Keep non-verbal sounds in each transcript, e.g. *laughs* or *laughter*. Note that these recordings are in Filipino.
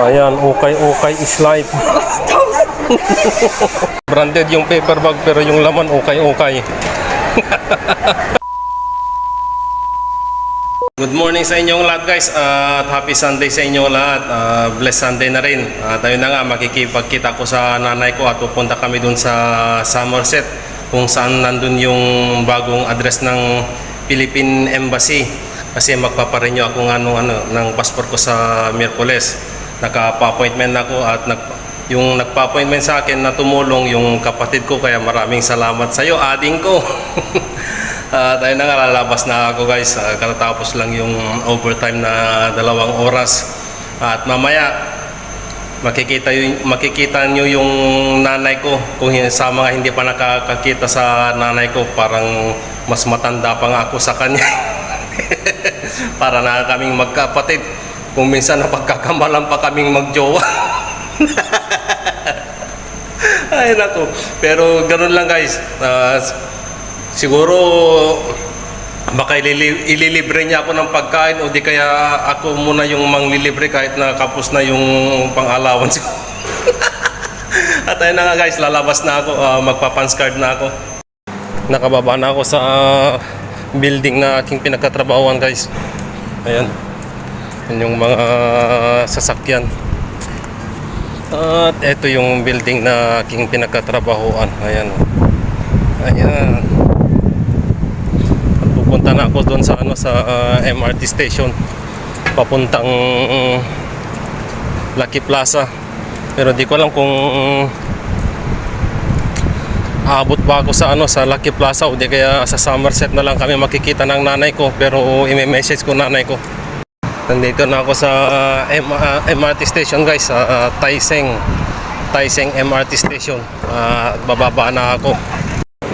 Ayan, ukay-ukay is life. *laughs* Branded yung paper bag pero yung laman ukay-ukay. *laughs* Good morning sa inyong lahat guys at happy Sunday sa inyong lahat. Ah, blessed Sunday na rin. At ayun na nga makikipagkita ko sa nanay ko at pupunta kami dun sa Somerset kung saan nandun yung bagong address ng Philippine Embassy kasi magpaparenew ako ng ano, ng passport ko sa Miyerkules. Naka-appointment ako at nag, yung nagpa-appointment sa akin na tumulong yung kapatid ko kaya maraming salamat sa iyo, ading ko. *laughs* At ayun na nga, lalabas na ako guys. Ah, katatapos lang yung overtime na dalawang oras. At mamaya, makikita, yung, makikita nyo yung nanay ko. Kung sa mga hindi pa nakakakita sa nanay ko, parang mas matanda pa nga ako sa kanya. *laughs* Para na kaming magkapatid. Kung minsan napagkakamalan pa kaming magjowa. Ay nako. Pero ganun lang guys. Ah, siguro baka ilili- ililibre niya ako ng pagkain o di kaya ako muna yung manglilibre kahit na kapos na yung pang-allowance ko. *laughs* At ayun na nga guys, lalabas na ako, ah, magpa-pants card na ako. Nakababa na ako sa ah, building na aking pinagkatrabahoan guys. Ayan. Yan yung mga sasakyan. At ito yung building na aking pinagkatrabahoan. Ayan. Ayan. At pupunta na ako doon sa ano sa ah, MRT station papuntang mm, Lucky Plaza. Pero di ko alam kung aabot pa ako sa ano sa Lucky Plaza o di kaya sa Somerset na lang kami makikita ng nanay ko pero i-message ko nanay ko. Nandito na ako sa ah, MRT station guys sa ah, Taiseng Taiseng MRT station. Ah, bababa na ako.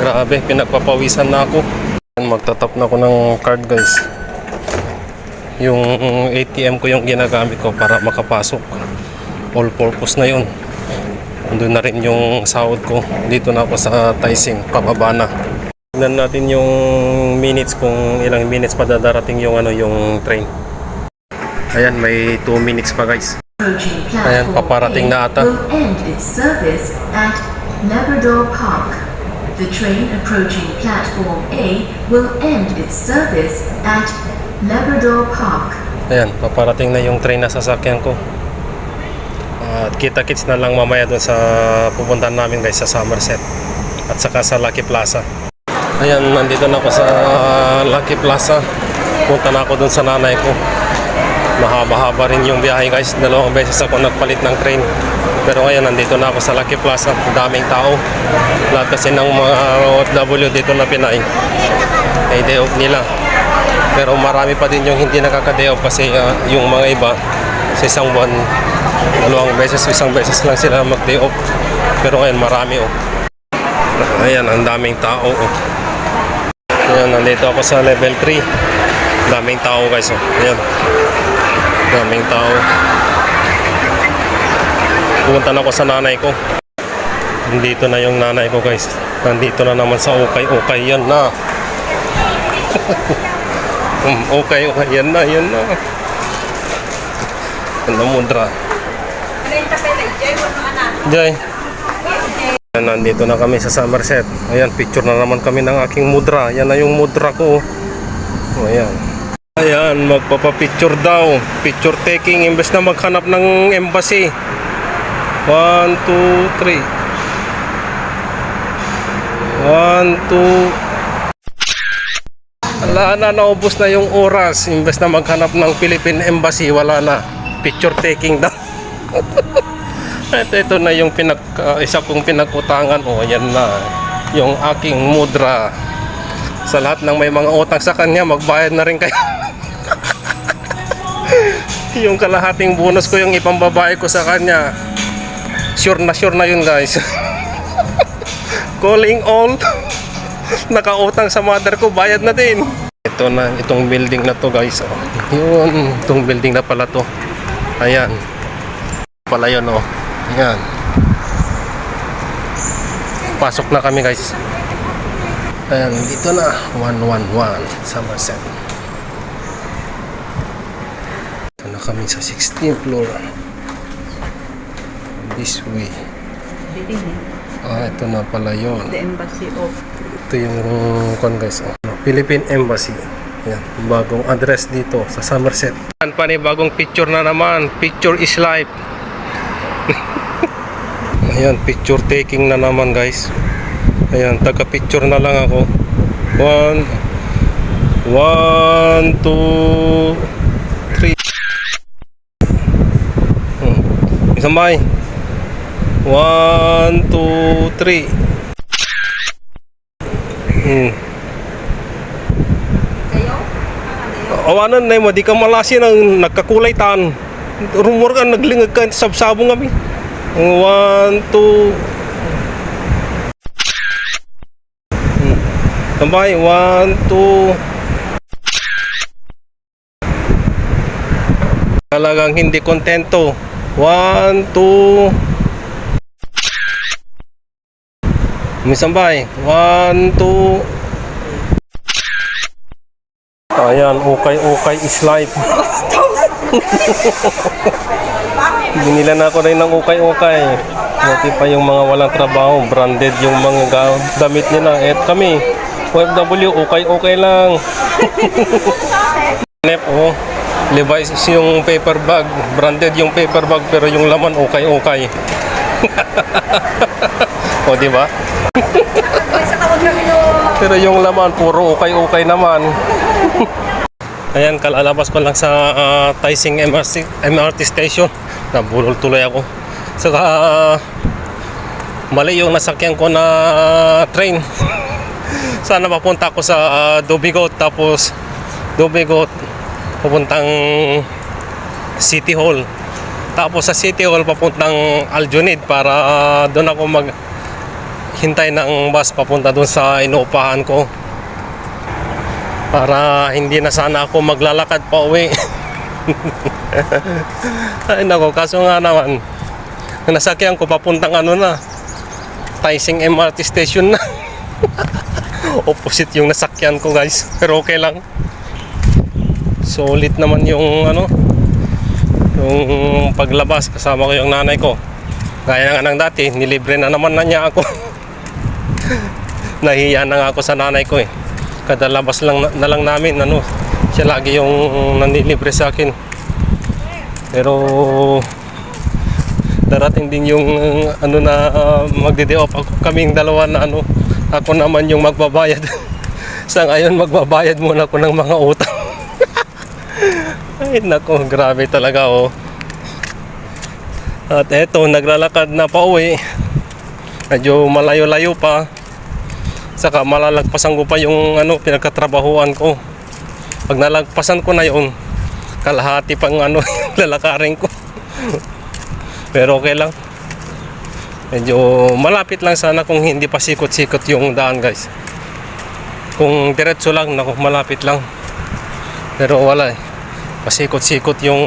Grabe, pinagpapawisan na ako. Magtatap na ako ng card guys. Yung ATM ko yung ginagamit ko para makapasok. All purpose na yun. Doon na rin yung sahod ko. Dito na ako sa Taising, pababa na. Tignan natin yung minutes kung ilang minutes pa dadarating yung ano yung train. Ayan, may 2 minutes pa guys. Ayan, paparating na ata. Labrador Park. The train approaching platform A will end its service at Labrador Park. Ayan, paparating na yung train na sasakyan ko. At kita-kits na lang mamaya doon sa pupuntahan namin guys sa Somerset. At saka sa Lucky Plaza. Ayan, nandito na ako sa Lucky Plaza. Punta na ako doon sa nanay ko. Mahaba-haba rin yung biyahe guys. Dalawang beses ako nagpalit ng train. Pero ngayon, nandito na ako sa Lucky Plaza. Daming tao. Lahat kasi ng mga OFW dito na Pinay. Ay day off nila. Pero marami pa din yung hindi nakaka-day off kasi ah, yung mga iba sa isang buwan, dalawang beses, isang beses lang sila mag-day off. Pero ngayon marami oh. Ayan, ang daming tao oh. Ayan, nandito ako sa level 3. Daming tao guys oh. Ayan. Daming tao. Pumunta na ako sa nanay ko. Nandito na yung nanay ko guys. Nandito na naman sa ukay-ukay yan na. *laughs* Okay, okay. Yan na, yan na. Ano mudra? Jay. Nandito na kami sa Somerset. Ayan, picture na naman kami ng aking mudra. Yan na yung mudra ko. Oh, ayan. Ayan, magpapapicture daw. Picture taking imbes na maghanap ng embassy. 1, 2, 3. 1, 2, wala na, naubos na yung oras. Imbes na maghanap ng Philippine Embassy, wala na. Picture taking daw. *laughs* ito, ito na yung pinag, uh, isa kong pinagutangan. O, yan na. Yung aking mudra. Sa lahat ng may mga utang sa kanya, magbayad na rin kayo. *laughs* *laughs* yung kalahating bonus ko yung ipambabae ko sa kanya. Sure na sure na yun guys. *laughs* Calling all. *laughs* Nakautang sa mother ko, bayad na din. Ito na, itong building na to guys. Oh. Yun, itong building na pala to. Ayan. Pala yun oh. Ayan. Pasok na kami guys. Ayan, dito na. 111 Somerset. Ito na kami sa 16th floor. this way. Eh. Ah, ito na pala yun. The Embassy of Ito yung kon guys. Oh. Philippine Embassy. Yan, bagong address dito sa Somerset. Yan pa ni bagong picture na naman. Picture is life. *laughs* Ayan, picture taking na naman guys. Ayan, taga-picture na lang ako. One, one, two, three. Hmm. Bay. One, two, three. Hmm. Kayo? Awanan na mo, di ka malasin ang nagkakulay tan. Rumor ka, naglingag ka, sabsabo nga mi. One, two. Hmm. Tambay, one, two. Talagang hindi kontento. One, two. Misambay. One, two. Ayan, ukay-ukay is life. *laughs* Binila na ako rin ng ukay-ukay. Pati pa yung mga walang trabaho, branded yung mga ga- damit nila. At kami, OFW, ukay-ukay lang. *laughs* Nep, oh. Levi's yung paper bag. Branded yung paper bag pero yung laman ukay-ukay. *laughs* o, di ba? *laughs* Pero yung laman, puro ukay-ukay naman. *laughs* Ayan, kalalabas ko lang sa ah, Taising MRT, MRT station. Nabulol tuloy ako. Saka, ah, mali yung nasakyan ko na ah, train. Sana mapunta ako sa ah, Dubigot. Tapos, Dubigot, papuntang City Hall. Tapos sa City Hall, papuntang Aljunid para ah, doon ako mag hintay ng bus papunta doon sa inuupahan ko. Para hindi na sana ako maglalakad pa uwi. *laughs* Ay nako kaso nga naman nasakyan ko papuntang ano na Taising MRT station na. *laughs* Opposite yung nasakyan ko guys. Pero okay lang solid naman yung ano yung paglabas kasama ko yung nanay ko. Gaya nga ng dati nilibre na naman na niya ako. *laughs* Nahiya na nga ako sa nanay ko eh. Kada labas lang na, na lang namin ano siya lagi yung nanilibre sa akin. Pero darating din yung ano na uh, magde off. Ako kaming dalawa na ano ako naman yung magbabayad. *laughs* Sa ngayon magbabayad muna ako ng mga utang ay nako grabe talaga oh. At eto naglalakad na pa uwi. Medyo malayo-layo pa. Saka malalagpasan ko pa yung ano pinagkatrabahuan ko. Pag nalagpasan ko na yun kalahati pang ano *laughs* lalakarin ko. Pero okay lang. Medyo malapit lang sana kung hindi pa sikot-sikot yung daan guys. Kung diretso lang naku malapit lang. Pero wala eh pasikot-sikot yung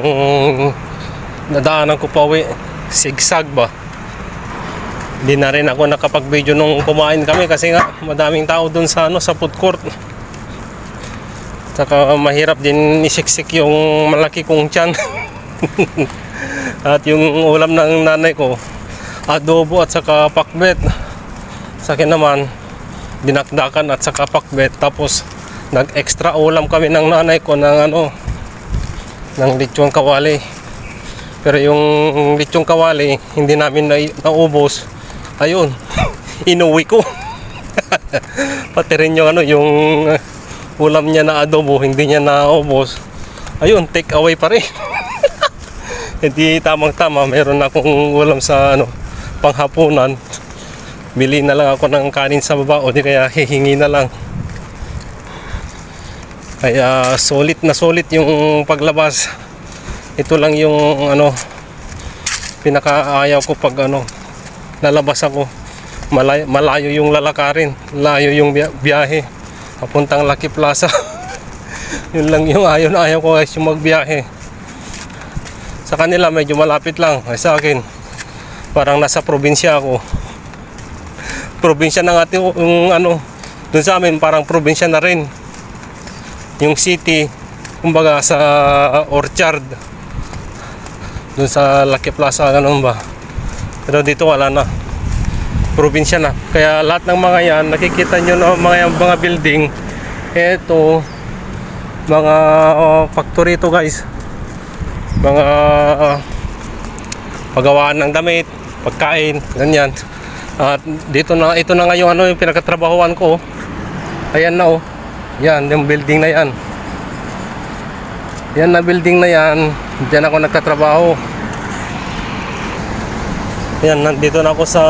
nadaanan ko pa uwi sigsag ba hindi na rin ako nakapag-video nung kumain kami kasi nga madaming tao dun sa ano sa food court. Saka mahirap din isiksik yung malaki kong tiyan. *laughs* at yung ulam ng nanay ko, adobo at saka pakbet. Sa akin naman, dinakdakan at saka pakbet. Tapos nag-extra ulam kami ng nanay ko ng ano, ng lechong kawali. Pero yung lechong kawali, hindi namin na naubos. Ayun *laughs* inuwi ko. *laughs* Pati rin yung ano yung uh, ulam niya na adobo hindi niya naubos. Ayun take away pa rin. *laughs* Hindi tamang tama meron akong ulam sa ano panghapunan. Bili na lang ako ng kanin sa baba o di kaya hihingi na lang kaya solid na solid yung paglabas. Ito lang yung ano pinakaayaw ko pag ano lalabas ako. Malayo, malayo yung lalakarin layo yung biya- biyahe. Papuntang Lucky Plaza. *laughs* Yun lang yung ayaw na ayaw ko guys yung magbiyahe. Sa kanila medyo malapit lang. Ay sa akin parang nasa probinsya ako. *laughs* Probinsya na nga yung, yung ano dun sa amin parang probinsya na rin yung city kumbaga sa Orchard dun sa Lucky Plaza ganun ba Pero dito wala na. Probinsya na. Kaya lahat ng mga yan, nakikita nyo na mga, yan, mga building. Ito, mga uh, factory ito guys. Mga uh, paggawaan ng damit, pagkain, ganyan. At dito na, ito na nga yung ano yung pinagkatrabahoan ko. Ayan na oh. Yan, yung building na yan. Yan na building na yan. Diyan ako nagtatrabaho. Yan, nandito na ako sa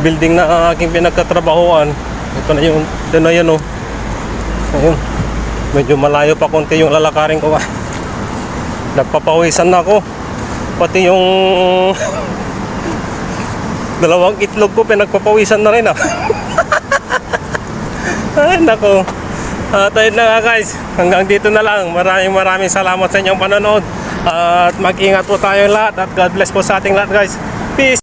building na aking pinagtatrabahoan. Ito na yun. Ito na yun oh. Ayun. Medyo malayo pa konti yung lalakarin ko. ah. *laughs* Nagpapawisan na ako. Pati yung *laughs* dalawang itlog ko pinagpapawisan na rin ah. *laughs* Ay nako. At ayun na nga guys, hanggang dito na lang. Maraming maraming salamat sa inyong panonood. At mag-ingat po tayong lahat at God bless po sa ating lahat guys. Peace!